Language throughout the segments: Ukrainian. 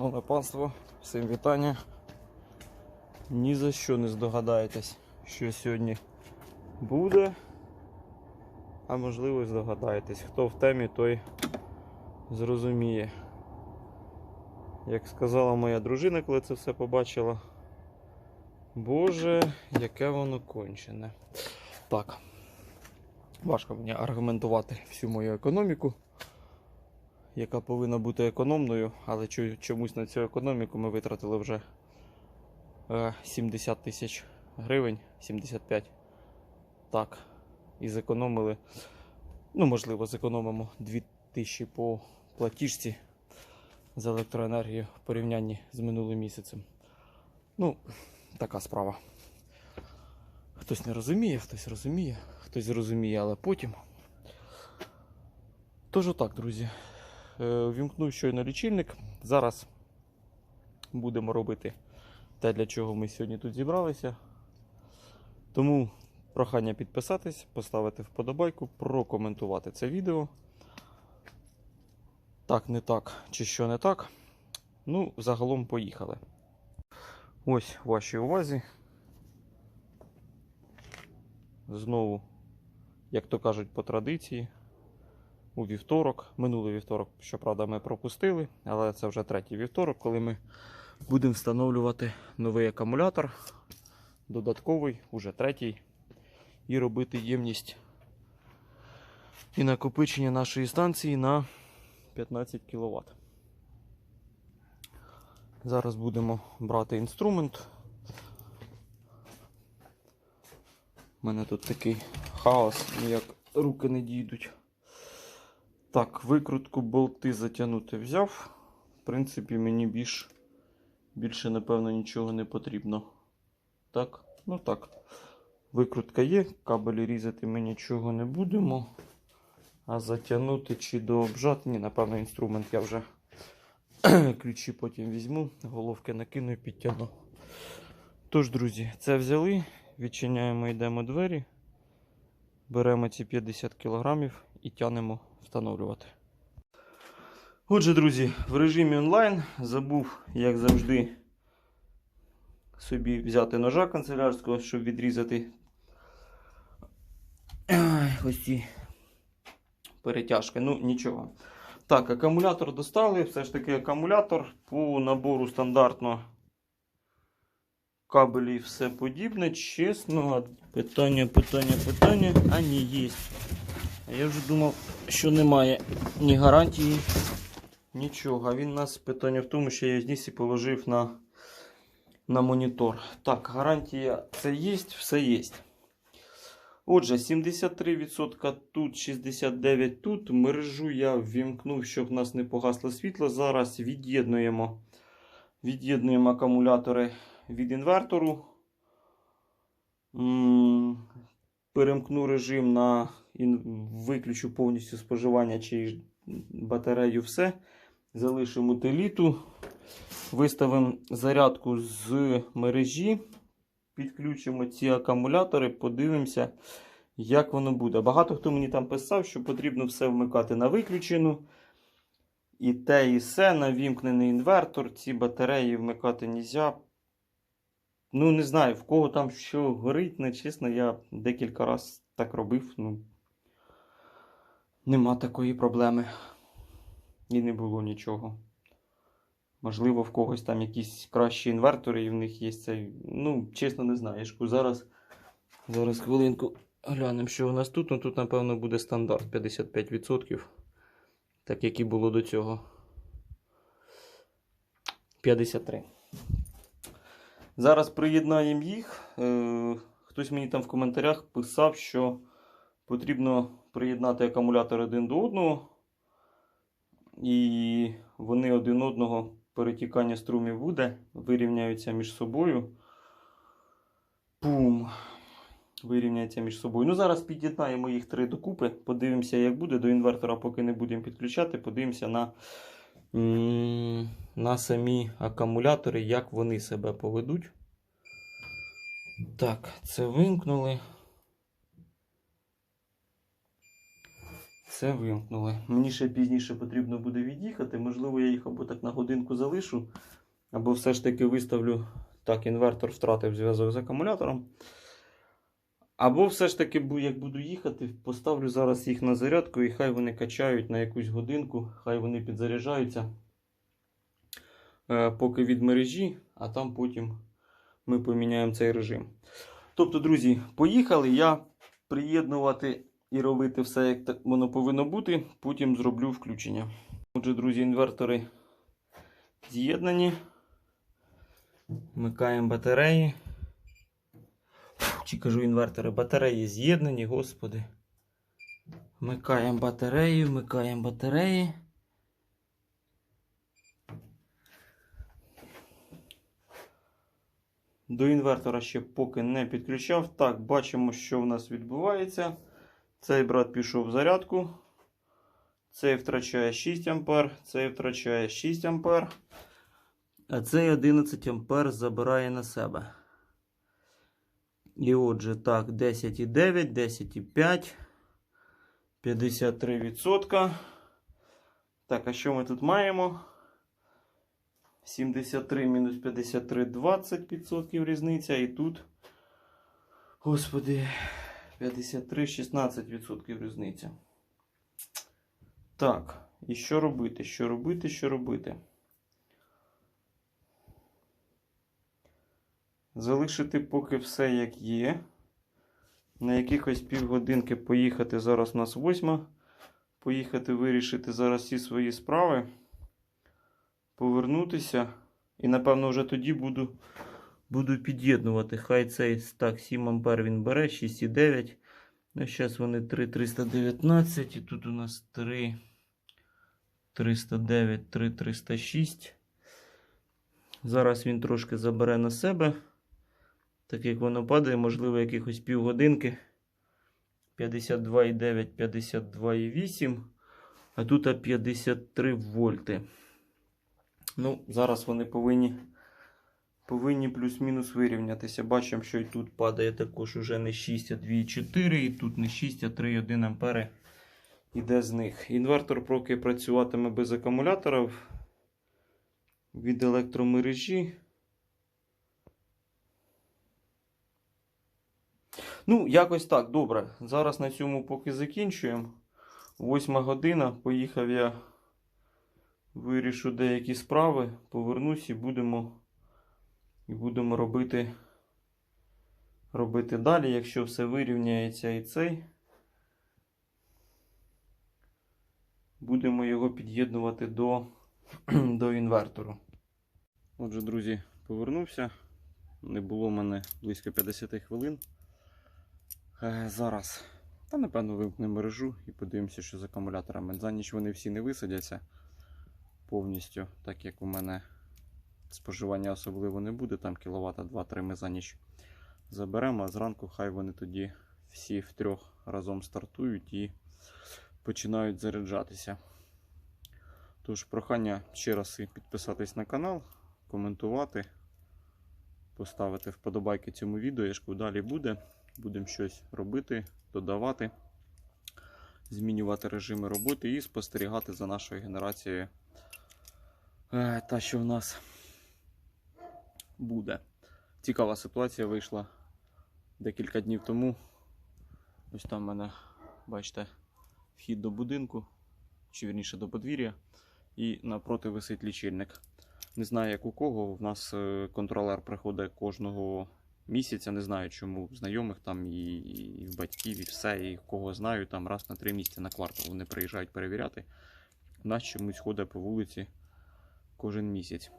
Нове панство, всім вітання. Ні за що не здогадаєтесь, що сьогодні буде. А можливо, здогадаєтесь. Хто в темі, той зрозуміє. Як сказала моя дружина, коли це все побачила. Боже, яке воно кончене. Так. Важко мені аргументувати всю мою економіку яка повинна бути економною, але чомусь на цю економіку ми витратили вже е, 70 тисяч гривень, 75. Так. І зекономили. Ну, можливо, зекономимо 2 тисячі по платіжці за електроенергію в порівнянні з минулим місяцем. Ну, така справа. Хтось не розуміє, хтось розуміє, хтось зрозуміє, але потім. Тож отак, друзі. Е, Вімкнув щойно лічильник. Зараз будемо робити те, для чого ми сьогодні тут зібралися. Тому прохання підписатись, поставити вподобайку, прокоментувати це відео. Так, не так, чи що не так. Ну, загалом поїхали. Ось вашій увазі. Знову, як то кажуть, по традиції у вівторок. Минулий вівторок, щоправда, ми пропустили, але це вже третій вівторок, коли ми будемо встановлювати новий акумулятор, додатковий, уже третій, і робити ємність і накопичення нашої станції на 15 кВт. Зараз будемо брати інструмент. У мене тут такий хаос, ніяк руки не дійдуть. Так, викрутку болти затягнути взяв. В принципі, мені більш, більше, напевно, нічого не потрібно. Так, ну так. Викрутка є, кабелі різати ми нічого не будемо. А затягнути чи дообжати, ні, напевно, інструмент я вже ключі потім візьму, головки накину і підтягну. Тож, друзі, це взяли, відчиняємо, йдемо двері, беремо ці 50 кг і тянемо встановлювати. Отже, друзі, в режимі онлайн забув, як завжди, собі взяти ножа канцелярського, щоб відрізати ось ці перетяжки. Ну, нічого. Так, акумулятор достали. Все ж таки акумулятор по набору стандартно кабелі все подібне. Чесно, питання, питання, питання. А ні, є. Я вже думав, що немає ні гарантії, нічого. Він у нас питання в тому, що я зніс і положив на, на монітор. Так, гарантія це є, все є. Отже, 73% тут, 69% тут. Мережу я ввімкнув, щоб в нас не погасло світло. Зараз від'єднуємо від'єднуємо акумулятори від інвертору. Перемкну режим на виключу повністю споживання чи батарею все. Залишимо утиліту. Виставимо зарядку з мережі. Підключимо ці акумулятори, подивимося, як воно буде. Багато хто мені там писав, що потрібно все вмикати на виключену. І те, і все, на вімкнений інвертор. Ці батареї вмикати не можна. Ну, не знаю, в кого там що горить, не чесно, я декілька разів так робив. Ну, нема такої проблеми. І не було нічого. Можливо, в когось там якісь кращі інвертори, і в них є цей. Ну, чесно, не знаю. Я зараз, зараз хвилинку глянемо, що у нас тут. Ну, тут, напевно, буде стандарт 55%. Так як і було до цього. 53. Зараз приєднаємо їх. Е, Хтось мені там в коментарях писав, що потрібно приєднати акумулятор один до одного. І вони один одного перетікання струмів буде, вирівняються між собою. Пум. Вирівняються між собою. Ну, зараз під'єднаємо їх три докупи. Подивимося, як буде. До інвертора, поки не будемо підключати, подивимося на, на самі акумулятори, як вони себе поведуть. Так, це вимкнули. Все вимкнули. Мені ще пізніше потрібно буде від'їхати. Можливо, я їх або так на годинку залишу, або все ж таки виставлю так, інвертор втратив зв'язок з акумулятором. Або все ж таки, як буду їхати, поставлю зараз їх на зарядку і хай вони качають на якусь годинку, хай вони підзаряджаються е, поки від мережі, а там потім ми поміняємо цей режим. Тобто, друзі, поїхали. Я приєднувати і робити все, як воно повинно бути. Потім зроблю включення. Отже, друзі, інвертори з'єднані. Вмикаємо батареї. Чи кажу інвертори, батареї з'єднані, господи. Вмикаємо батареї, вмикаємо батареї. До інвертора ще поки не підключав. Так, бачимо, що в нас відбувається. Цей брат пішов в зарядку. Цей втрачає 6 А, цей втрачає 6 А. А цей 11 А забирає на себе. І отже, так, 10,9, 10,5, 53%. Так, а що ми тут маємо? 73 мінус 53, 20% різниця. І тут, господи, 53, 16% різниця. Так, і що робити? Що робити, що робити? Залишити поки все як є. На якихось півгодинки поїхати. Зараз у нас восьма. Поїхати вирішити зараз всі свої справи. Повернутися. І, напевно, вже тоді буду, буду під'єднувати. Хай цей так, 7 ампер він бере, 6,9. Ну, зараз вони 3,319. І тут у нас 3. 309, 3, 306. Зараз він трошки забере на себе. Так як воно падає, можливо, якихось півгодинки. 52,9, 52,8. А тут 53 вольти. Ну, зараз вони повинні, повинні плюс-мінус вирівнятися. Бачимо, що і тут падає також уже не 6, а 2,4, і тут не 6, а 3,1 ампери іде з них. Інвертор поки працюватиме без акумуляторів від електромережі. Ну, якось так, добре. Зараз на цьому поки закінчуємо. Восьма година. Поїхав я, вирішу деякі справи, повернусь і будемо, і будемо робити, робити далі, якщо все вирівняється і цей. Будемо його під'єднувати до, до інвертору. Отже, друзі, повернувся. Не було мене близько 50 хвилин. Е, зараз. Та напевно вимкнемо мережу і подивимося, що з акумуляторами. За ніч вони всі не висадяться повністю, так як у мене споживання особливо не буде, там кіловата 2-3 ми за ніч заберемо, а зранку хай вони тоді всі втрьох разом стартують і починають заряджатися. Тож, прохання ще раз підписатись на канал, коментувати, поставити вподобайки цьому відео, я ж кажу, далі буде. Будемо щось робити, додавати, змінювати режими роботи і спостерігати за нашою генерацією. Е, Та, що в нас буде. Цікава ситуація вийшла декілька днів тому. Ось там в мене, бачите, вхід до будинку, чи вірніше до подвір'я, і напроти висить лічильник. Не знаю, як у кого. В нас е, контролер приходить кожного місяця. Не знаю, чому знайомих там і, і батьків, і все, і кого знаю, там раз на три місяці на квартал вони приїжджають перевіряти. У нас чомусь ходить по вулиці кожен місяць.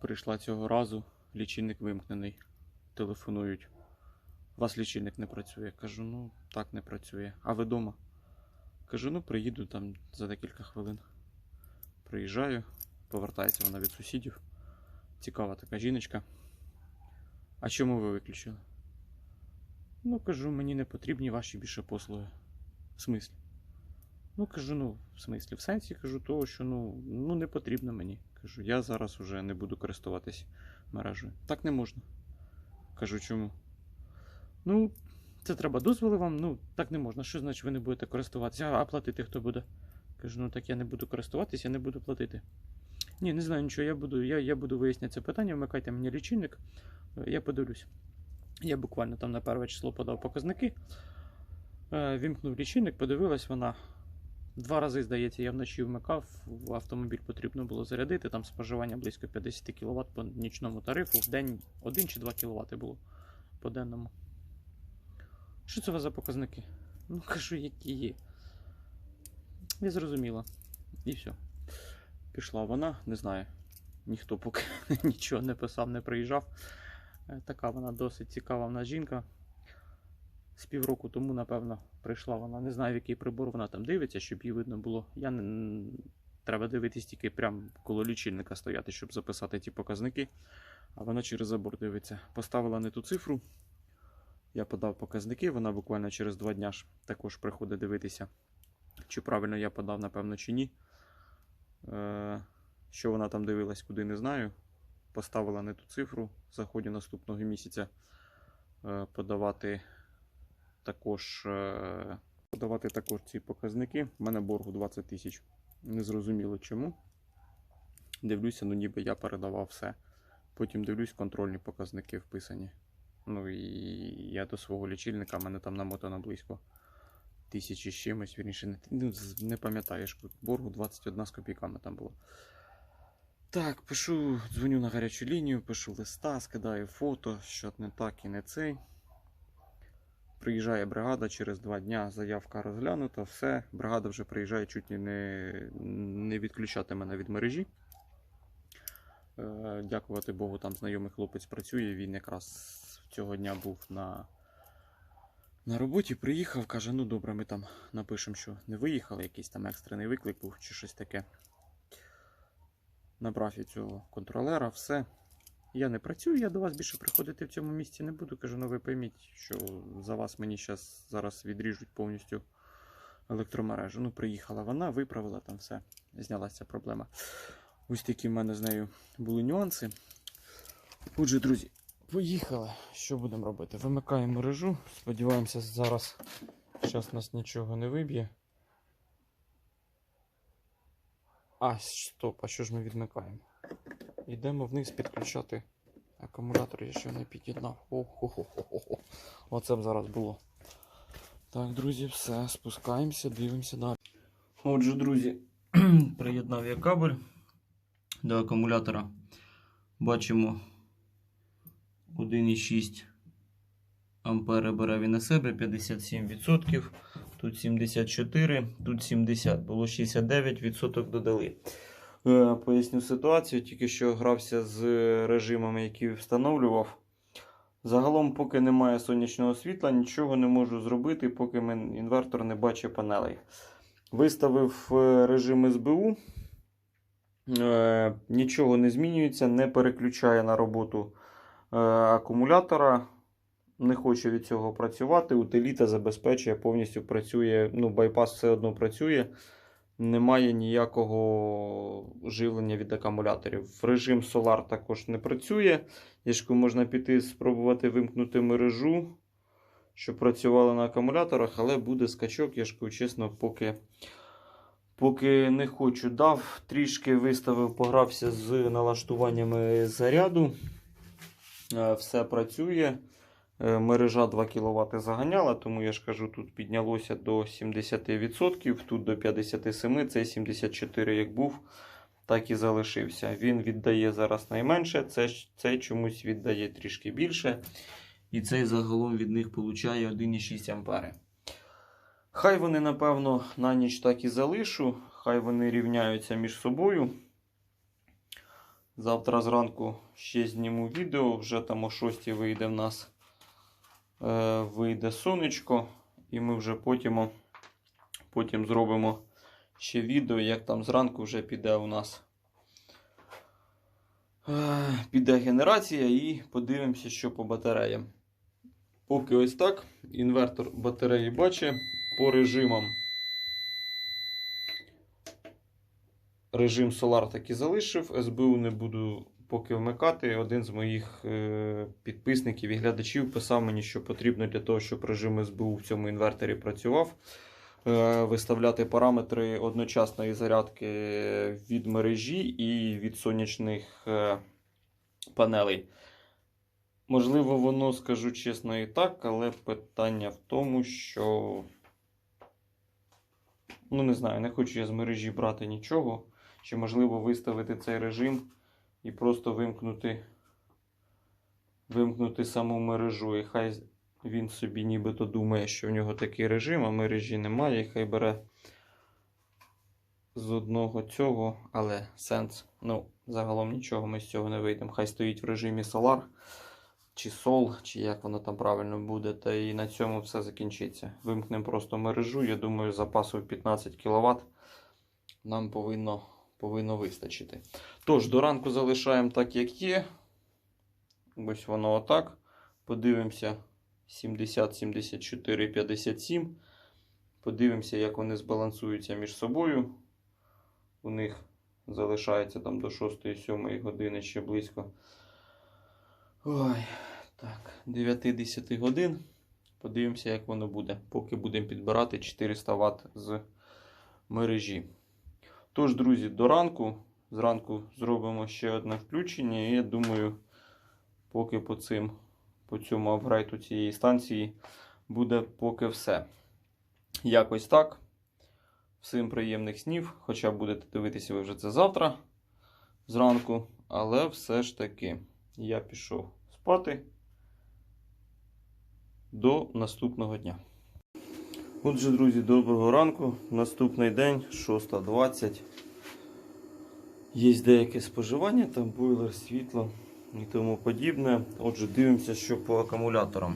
Прийшла цього разу, лічильник вимкнений. Телефонують. У вас лічильник не працює. Кажу, ну так не працює. А ви вдома? Кажу, ну приїду там за декілька хвилин. Приїжджаю, повертається вона від сусідів. Цікава така жіночка. А чому ви виключили? Ну, кажу, мені не потрібні ваші більше послуги. В смислі? Ну, кажу, ну, в смислі, в сенсі кажу того, що ну, ну не потрібно мені. Кажу, я зараз уже не буду користуватись мережею. Так не можна. Кажу, чому? Ну, Це треба дозволи вам, ну так не можна. Що значить ви не будете користуватися? А, платити хто буде? Кажу, ну так я не буду користуватися, я не буду платити. Ні, не знаю нічого, я буду, я, я буду виясняти це питання, вмикайте мені лічильник, е, я подивлюсь. Я буквально там на перше число подав показники. Е, Вімкнув лічильник, подивилась вона. Два рази, здається, я вночі вмикав, автомобіль потрібно було зарядити, там споживання близько 50 кВт по нічному тарифу, в день 1 чи 2 кВт було по денному. Що це у вас за показники? Ну, кажу, які є. Я зрозуміла. І все. Пішла вона, не знаю. Ніхто поки нічого не писав, не приїжджав. Е, Така вона досить цікава в нас жінка. З півроку тому, напевно, прийшла вона. Не знаю, в який прибор вона там дивиться, щоб їй видно було. Я не... Треба дивитись тільки прямо коло лічильника стояти, щоб записати ті показники. А вона через забор дивиться. Поставила не ту цифру. Я подав показники, вона буквально через два дня ж також приходить дивитися, чи правильно я подав, напевно, чи ні. Е, що вона там дивилась, куди не знаю. Поставила не ту цифру. В заході наступного місяця е, подавати також, е, подавати також ці показники. У мене боргу 20 тисяч. Незрозуміло чому. Дивлюся, ну ніби я передавав все. Потім дивлюсь, контрольні показники вписані. Ну і я до свого лічильника, мене там намотано близько тисячі з чимось, вірніше, не, ну, не пам'ятаєш, боргу 21 з копійками там було. Так, пишу, дзвоню на гарячу лінію, пишу листа, скидаю фото, що не так і не цей. Приїжджає бригада через два дня, заявка розглянута, все. Бригада вже приїжджає чуть не, не відключати мене від мережі. Е, Дякувати Богу, там знайомий хлопець працює. Він якраз цього дня був на, на роботі, приїхав, каже: ну добре, ми там напишемо, що не виїхали, якийсь там екстрений виклик був чи щось таке. Набрав я цього контролера, все. Я не працюю, я до вас більше приходити в цьому місці не буду. Кажу, ну ви пойміть, що за вас мені щас, зараз відріжуть повністю електромережу. Ну, приїхала вона, виправила там все, знялася проблема. Ось такі в мене з нею були нюанси. Отже, друзі, поїхали. Що будемо робити? Вимикаємо мережу. Сподіваємося, зараз зараз нас нічого не виб'є. А, стоп, а що ж ми відмикаємо? Йдемо вниз підключати акумулятор, я ще не під'єднав. О-хо-хо-хо-хо. Оце б зараз було. Так, друзі, все, спускаємося, дивимося далі. Отже, друзі, приєднав я кабель до акумулятора. Бачимо 1,6 ампери бере він на себе 57%. Тут 74, тут 70. Було 69%, додали. Е, Поясню ситуацію, тільки що грався з режимами, які встановлював. Загалом, поки немає сонячного світла, нічого не можу зробити, поки інвертор не бачить панелей. Виставив е, режим СБУ. Е, Нічого не змінюється, не переключає на роботу акумулятора. Не хоче від цього працювати. Утиліта забезпечує, повністю працює. Ну, байпас все одно працює. Немає ніякого живлення від акумуляторів. Режим Solar також не працює. Яшку можна піти спробувати вимкнути мережу, щоб працювала на акумуляторах, але буде скачок, я ж кажу, чесно, поки, поки не хочу. Дав, трішки виставив, погрався з налаштуваннями заряду. Е, Все працює. Е, Мережа 2 кВт заганяла, тому я ж кажу, тут піднялося до 70%, тут до 57%, це 74% як був, так і залишився. Він віддає зараз найменше, це, цей чомусь віддає трішки більше. І цей загалом від них получає 1,6 ампери. Хай вони, напевно, на ніч так і залишу, хай вони рівняються між собою. Завтра зранку ще зніму відео, вже там о 6 вийде в нас е, вийде сонечко, і ми вже потім, потім зробимо ще відео, як там зранку вже піде у нас е, піде генерація і подивимося, що по батареям. Поки ось так, інвертор батареї бачить по режимам. Режим Solar так і залишив, СБУ не буду поки вмикати, один з моїх е, підписників і глядачів писав мені, що потрібно для того, щоб режим СБУ в цьому інвертері працював. е, Виставляти параметри одночасної зарядки від мережі і від сонячних е, панелей. Можливо, воно, скажу чесно, і так, але питання в тому, що. Ну, не знаю, не хочу я з мережі брати нічого. Чи можливо виставити цей режим і просто вимкнути, вимкнути саму мережу. І хай він собі нібито думає, що в нього такий режим, а мережі немає, і хай бере з одного цього, але сенс. Ну, загалом нічого ми з цього не вийдемо. Хай стоїть в режимі Solar чи Sol, чи як воно там правильно буде, та і на цьому все закінчиться. Вимкнемо просто мережу. Я думаю, запасу 15 кВт нам повинно, повинно вистачити. Тож, до ранку залишаємо так, як є. Ось воно отак. Подивимося 70, 74, 57. Подивимося, як вони збалансуються між собою. У них залишається там до 6-7 години ще близько. Ой, так, 9-10 годин. Подивимося, як воно буде, поки будемо підбирати 400 Вт з мережі. Тож, друзі, до ранку. Зранку зробимо ще одне включення, і я думаю, поки по, цим, по цьому апгрейду цієї станції буде поки все. Якось так. Всім приємних снів. Хоча будете дивитися ви вже це завтра зранку. Але все ж таки я пішов спати до наступного дня. Отже, друзі, доброго ранку. Наступний день, 6.20. Є деяке споживання, там бойлер, світло і тому подібне. Отже, дивимося, що по акумуляторам.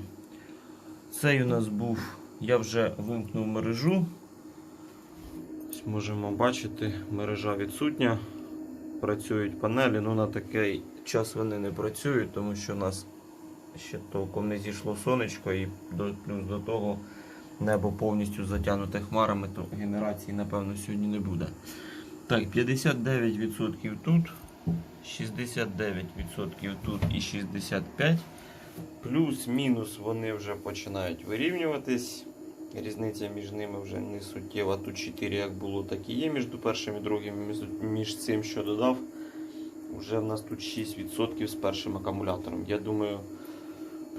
Цей у нас був, я вже вимкнув мережу. Ось можемо бачити, мережа відсутня. Працюють панелі, ну на такий час вони не працюють, тому що у нас ще толком не зійшло сонечко і до, плюс до того небо повністю затягнуте хмарами, то генерації, напевно, сьогодні не буде. Так, 59% тут, 69% тут і 65%. Плюс-мінус вони вже починають вирівнюватись. Різниця між ними вже не суттєва. Тут 4 як було, так і є між першим і другим. Між, цим, що додав, вже в нас тут 6% з першим акумулятором. Я думаю,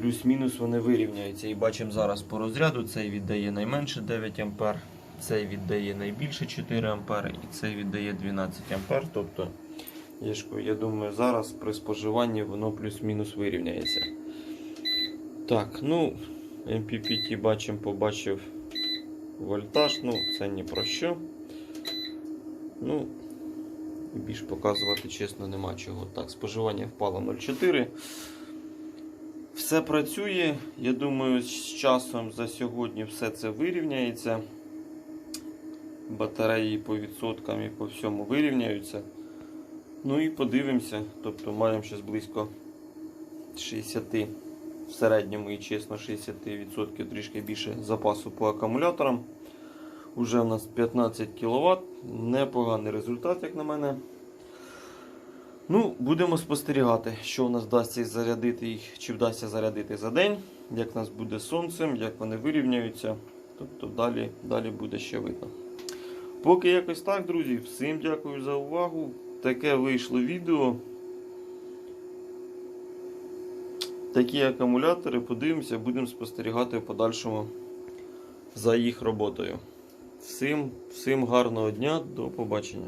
плюс-мінус вони вирівняються. І бачимо зараз по розряду, цей віддає найменше 9 А, цей віддає найбільше 4 А і цей віддає 12 А. Тобто, я, думаю, зараз при споживанні воно плюс-мінус вирівняється. Так, ну, MPPT бачимо, побачив вольтаж, ну, це ні про що. Ну, більш показувати, чесно, нема чого. Так, споживання впало 0,4. Все працює. Я думаю, з часом за сьогодні все це вирівняється. Батареї по відсоткам і по всьому вирівняються. Ну і подивимося. Тобто маємо зараз близько 60 в середньому і чесно 60% трішки більше запасу по акумуляторам. Уже в нас 15 кВт. Непоганий результат, як на мене. Ну, будемо спостерігати, що у нас вдасться зарядити їх, чи вдасться зарядити за день, як у нас буде сонцем, як вони вирівняються. Тобто далі, далі буде ще видно. Поки якось так, друзі. Всім дякую за увагу. Таке вийшло відео. Такі акумулятори, подивимося, будемо спостерігати в подальшому за їх роботою. Всім, всім гарного дня, до побачення.